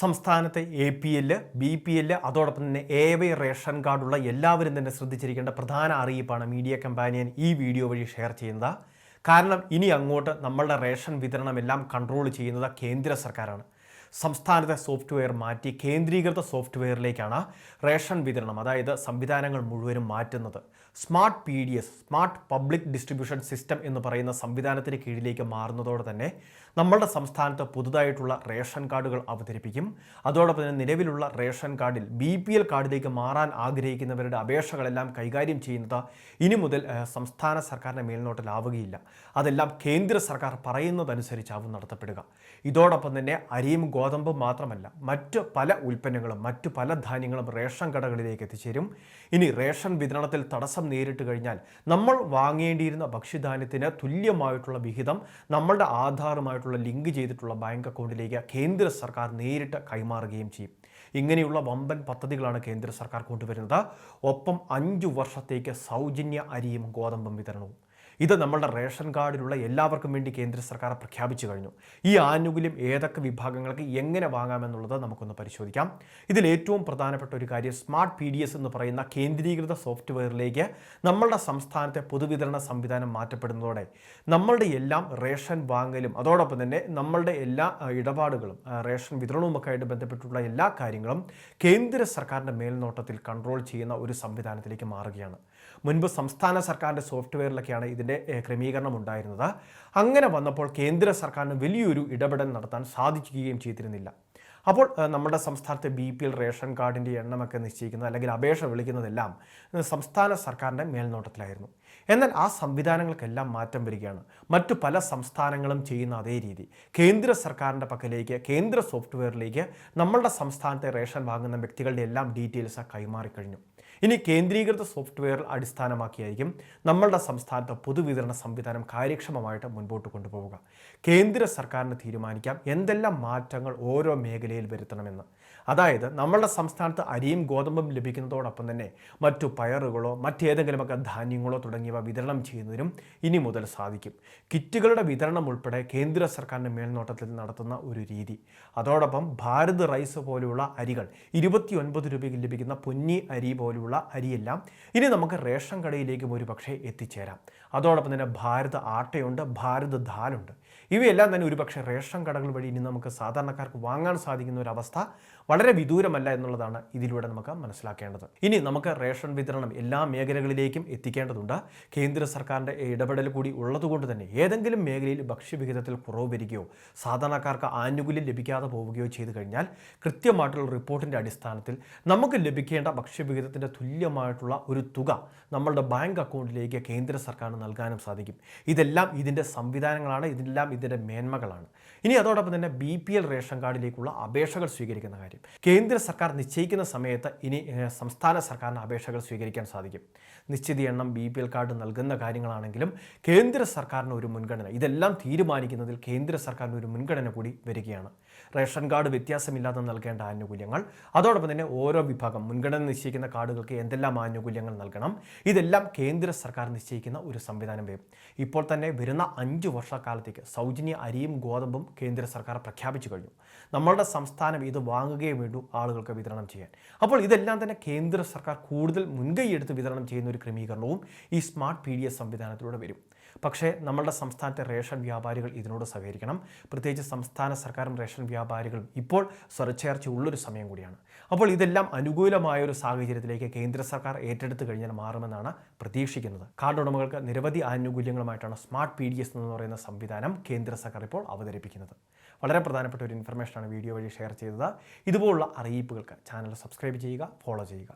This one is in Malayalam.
സംസ്ഥാനത്തെ A P L B P L അതോടൊപ്പം തന്നെ എ വൈ റേഷൻ കാർഡുള്ള എല്ലാവരും തന്നെ ശ്രദ്ധിച്ചിരിക്കേണ്ട പ്രധാന അറിയിപ്പാണ് മീഡിയ കമ്പാനിയൻ ഈ വീഡിയോ വഴി ഷെയർ ചെയ്യുന്നത്. കാരണം ഇനി അങ്ങോട്ട് നമ്മളുടെ റേഷൻ വിതരണം എല്ലാം കൺട്രോൾ ചെയ്യുന്നത് കേന്ദ്ര സർക്കാരാണ്. സംസ്ഥാനത്തെ സോഫ്റ്റ്വെയർ മാറ്റി കേന്ദ്രീകൃത സോഫ്റ്റ്വെയറിലേക്കാണ് റേഷൻ വിതരണം അതായത് സംവിധാനങ്ങൾ മുഴുവനും മാറ്റുന്നത്. Smart P D S smart public distribution system എന്ന് പറയുന്ന സംവിധാനത്തിന് കീഴിലേക്ക് മാറുന്നതോടെ തന്നെ നമ്മളുടെ സംസ്ഥാനത്ത് പുതുതായിട്ടുള്ള റേഷൻ കാർഡുകൾ അവതരിപ്പിക്കും. അതോടൊപ്പം തന്നെ നിലവിലുള്ള റേഷൻ കാർഡിൽ ബി പി എൽ കാർഡിലേക്ക് മാറാൻ ആഗ്രഹിക്കുന്നവരുടെ അപേക്ഷകളെല്ലാം കൈകാര്യം ചെയ്യുന്നത് ഇനി മുതൽ സംസ്ഥാന സർക്കാരിന്റെ മേൽനോട്ടിലാവുകയില്ല. അതെല്ലാം കേന്ദ്ര സർക്കാർ പറയുന്നതനുസരിച്ചാവും നടത്തപ്പെടുക. ഇതോടൊപ്പം തന്നെ അരിയും ഗോതമ്പും മാത്രമല്ല മറ്റ് പല ഉൽപ്പന്നങ്ങളും മറ്റു പല ധാന്യങ്ങളും റേഷൻ കടകളിലേക്ക് എത്തിച്ചേരും. ഇനി റേഷൻ വിതരണത്തിൽ തടസ്സം നേരിട്ട് കഴിഞ്ഞാൽ നമ്മൾ വാങ്ങേണ്ടിയിരുന്ന ഭക്ഷ്യധാന്യത്തിന് തുല്യമായിട്ടുള്ള വിഹിതം നമ്മളുടെ ആധാറുമായിട്ടുള്ള ലിങ്ക് ചെയ്തിട്ടുള്ള ബാങ്ക് അക്കൗണ്ടിലേക്ക് കേന്ദ്ര സർക്കാർ നേരിട്ട് കൈമാറുകയും ചെയ്യും. ഇങ്ങനെയുള്ള വമ്പൻ പദ്ധതികളാണ് കേന്ദ്ര സർക്കാർ കൊണ്ടുവരുന്നത്. ഒപ്പം അഞ്ചു വർഷത്തേക്ക് സൗജന്യ അരിയും ഗോതമ്പും വിതരണവും. ഇത് നമ്മളുടെ റേഷൻ കാർഡിലുള്ള എല്ലാവർക്കും വേണ്ടി കേന്ദ്ര സർക്കാർ പ്രഖ്യാപിച്ചു കഴിഞ്ഞു. ഈ ആനുകൂല്യം ഏതൊക്കെ വിഭാഗങ്ങൾക്ക് എങ്ങനെ വാങ്ങാമെന്നുള്ളത് നമുക്കൊന്ന് പരിശോധിക്കാം. ഇതിൽ ഏറ്റവും പ്രധാനപ്പെട്ട ഒരു കാര്യം സ്മാർട്ട് പി എന്ന് പറയുന്ന കേന്ദ്രീകൃത സോഫ്റ്റ്വെയറിലേക്ക് നമ്മളുടെ സംസ്ഥാനത്തെ പൊതുവിതരണ സംവിധാനം മാറ്റപ്പെടുന്നതോടെ നമ്മളുടെ എല്ലാം റേഷൻ വാങ്ങലും അതോടൊപ്പം തന്നെ നമ്മളുടെ എല്ലാ ഇടപാടുകളും റേഷൻ വിതരണവുമൊക്കെ ആയിട്ട് ബന്ധപ്പെട്ടുള്ള എല്ലാ കാര്യങ്ങളും കേന്ദ്ര സർക്കാരിന്റെ മേൽനോട്ടത്തിൽ കൺട്രോൾ ചെയ്യുന്ന ഒരു സംവിധാനത്തിലേക്ക് മാറുകയാണ്. മുൻപ് സംസ്ഥാന സർക്കാരിന്റെ സോഫ്റ്റ്വെയറിലൊക്കെയാണ് ഇതിന്റെ ക്രമീകരണം ഉണ്ടായിരുന്നത് അങ്ങനെ വന്നപ്പോൾ കേന്ദ്ര സർക്കാരിന് വലിയൊരു ഇടപെടൽ നടത്താൻ സാധിക്കുകയും ചെയ്തിരുന്നില്ല. അപ്പോൾ നമ്മുടെ സംസ്ഥാനത്തെ ബി പി എൽ റേഷൻ കാർഡിന്റെ എണ്ണമൊക്കെ നിശ്ചയിക്കുന്നത് അല്ലെങ്കിൽ അപേക്ഷ വിളിക്കുന്നതെല്ലാം സംസ്ഥാന സർക്കാരിന്റെ മേൽനോട്ടത്തിലായിരുന്നു. എന്നാൽ ആ സംവിധാനങ്ങൾക്കെല്ലാം മാറ്റം വരികയാണ്. മറ്റു പല സംസ്ഥാനങ്ങളും ചെയ്യുന്ന അതേ രീതി. കേന്ദ്ര സർക്കാരിന്റെ പക്കലേക്ക് കേന്ദ്ര സോഫ്റ്റ്വെയറിലേക്ക് നമ്മളുടെ സംസ്ഥാനത്തെ റേഷൻ വാങ്ങുന്ന വ്യക്തികളുടെ എല്ലാം ഡീറ്റെയിൽസ് കൈമാറിക്കഴിഞ്ഞു. ഇനി കേന്ദ്രീകൃത സോഫ്റ്റ്വെയർ അടിസ്ഥാനമാക്കിയായിരിക്കും നമ്മളുടെ സംസ്ഥാനത്തെ പൊതുവിതരണ സംവിധാനം കാര്യക്ഷമമായിട്ട് മുൻപോട്ട് കൊണ്ടുപോവുക. കേന്ദ്ര സർക്കാരിന് തീരുമാനിക്കാം എന്തെല്ലാം മാറ്റങ്ങൾ ഓരോ മേഖലയിൽ വരുത്തണമെന്ന്. അതായത് നമ്മളുടെ സംസ്ഥാനത്ത് അരിയും ഗോതമ്പും ലഭിക്കുന്നതോടൊപ്പം തന്നെ മറ്റു പയറുകളോ മറ്റേതെങ്കിലുമൊക്കെ ധാന്യങ്ങളോ തുടങ്ങിയവ വിതരണം ചെയ്യുന്നതിനും ഇനി മുതൽ സാധിക്കും. കിറ്റുകളുടെ വിതരണം ഉൾപ്പെടെ കേന്ദ്ര സർക്കാരിന്റെ മേൽനോട്ടത്തിൽ നടത്തുന്ന ഒരു രീതി. അതോടൊപ്പം ഭാരത് റൈസ് പോലെയുള്ള അരികൾ ഇരുപത്തിയൊൻപത് രൂപയ്ക്ക് ലഭിക്കുന്ന പൊന്നി അരി പോലെയുള്ള അരിയെല്ലാം ഇനി നമുക്ക് റേഷൻ കടയിലേക്കും ഒരു പക്ഷേ എത്തിച്ചേരാം. അതോടൊപ്പം തന്നെ ഭാരത് ആട്ടയുണ്ട് ഭാരത് ദാലുണ്ട്. ഇവയെല്ലാം തന്നെ ഒരുപക്ഷെ റേഷൻ കടകൾ വഴി ഇനി നമുക്ക് സാധാരണക്കാർക്ക് വാങ്ങാൻ സാധിക്കുന്ന ഒരു അവസ്ഥ വളരെ വിദൂരമല്ല എന്നുള്ളതാണ് ഇതിലൂടെ നമുക്ക് മനസ്സിലാക്കേണ്ടത്. ഇനി നമുക്ക് റേഷൻ വിതരണം എല്ലാ മേഖലകളിലേക്കും എത്തിക്കേണ്ടതുണ്ട്. കേന്ദ്ര സർക്കാരിന്റെ ഇടപെടൽ കൂടി ഉള്ളതുകൊണ്ട് തന്നെ ഏതെങ്കിലും മേഖലയിൽ ഭക്ഷ്യവിഹിതത്തിൽ കുറവ് വരികയോ സാധാരണക്കാർക്ക് ആനുകൂല്യം ലഭിക്കാതെ പോവുകയോ ചെയ്തു കഴിഞ്ഞാൽ കൃത്യമായിട്ടുള്ള റിപ്പോർട്ടിന്റെ അടിസ്ഥാനത്തിൽ നമുക്ക് ലഭിക്കേണ്ട ഭക്ഷ്യവിഹിതത്തിന്റെ തുല്യമായിട്ടുള്ള ഒരു തുക നമ്മളുടെ ബാങ്ക് അക്കൗണ്ടിലേക്ക് കേന്ദ്ര സർക്കാരിന് നൽകാനും സാധിക്കും. ഇതെല്ലാം ഇതിന്റെ സംവിധാനങ്ങളാണ് ഇതെല്ലാം ഇതിന്റെ മേന്മകളാണ്. ഇനി അതോടൊപ്പം തന്നെ ബി പി എൽ റേഷൻ കാർഡിലേക്കുള്ള അപേക്ഷകൾ സ്വീകരിക്കുന്ന കാര്യം. കേന്ദ്ര സർക്കാർ നിശ്ചയിക്കുന്ന സമയത്ത് ഇനി സംസ്ഥാന സർക്കാരിന് അപേക്ഷകൾ സ്വീകരിക്കാൻ സാധിക്കും. നിശ്ചിത എണ്ണം ബി പി എൽ കാർഡ് നൽകുന്ന കാര്യങ്ങളാണെങ്കിലും കേന്ദ്ര സർക്കാരിന് ഒരു മുൻഗണന. ഇതെല്ലാം തീരുമാനിക്കുന്നതിൽ കേന്ദ്ര സർക്കാരിന് ഒരു മുൻഗണന കൂടി വരികയാണ്. റേഷൻ കാർഡ് വ്യത്യാസമില്ലാതെ നൽകേണ്ട ആനുകൂല്യങ്ങൾ. അതോടൊപ്പം തന്നെ ഓരോ വിഭാഗം മുൻഗണന നിശ്ചയിക്കുന്ന കാർഡുകൾക്ക് എന്തെല്ലാം ആനുകൂല്യങ്ങൾ നൽകണം? ഇതെല്ലാം കേന്ദ്ര സർക്കാർ നിശ്ചയിക്കുന്ന ഒരു സംവിധാനം വരും ഇപ്പോൾ തന്നെ വരുന്ന അഞ്ച് വർഷക്കാലത്തേക്ക് സൗജന്യ അരിയും ഗോതമ്പും കേന്ദ്ര സർക്കാർ പ്രഖ്യാപിച്ചു കഴിഞ്ഞു. നമ്മളുടെ സംസ്ഥാനം ഇത് വാങ്ങുകയും വേണ്ടു ആളുകൾക്ക് വിതരണം ചെയ്യാൻ. അപ്പോൾ ഇതെല്ലാം തന്നെ കേന്ദ്ര സർക്കാർ കൂടുതൽ മുൻകൈയെടുത്ത് വിതരണം ചെയ്യുന്ന ഒരു ക്രമീകരണവും ഈ സ്മാർട്ട് പി സംവിധാനത്തിലൂടെ വരും. പക്ഷേ നമ്മളുടെ സംസ്ഥാനത്തെ റേഷൻ വ്യാപാരികൾ ഇതിനോട് സഹകരിക്കണം. പ്രത്യേകിച്ച് സംസ്ഥാന സർക്കാരും റേഷൻ വ്യാപാരികളും ഇപ്പോൾ സ്വരച്ചേർച്ച ഉള്ളൊരു സമയം കൂടിയാണ്. അപ്പോൾ ഇതെല്ലാം അനുകൂലമായ ഒരു സാഹചര്യത്തിലേക്ക് കേന്ദ്ര സർക്കാർ ഏറ്റെടുത്തു കഴിഞ്ഞാൽ മാറുമെന്നാണ് പ്രതീക്ഷിക്കുന്നത്. കാർഡ് ഉടമകൾക്ക് നിരവധി ആനുകൂല്യങ്ങളുമായിട്ടാണ് സ്മാർട്ട് പി ഡി എസ് എന്ന് പറയുന്ന സംവിധാനം കേന്ദ്ര സർക്കാർ ഇപ്പോൾ അവതരിപ്പിക്കുന്നത്. വളരെ പ്രധാനപ്പെട്ട ഒരു ഇൻഫർമേഷനാണ് വീഡിയോ വഴി ഷെയർ ചെയ്തത്. ഇതുപോലുള്ള അറിയിപ്പുകൾക്ക് ചാനൽ സബ്സ്ക്രൈബ് ചെയ്യുക ഫോളോ ചെയ്യുക.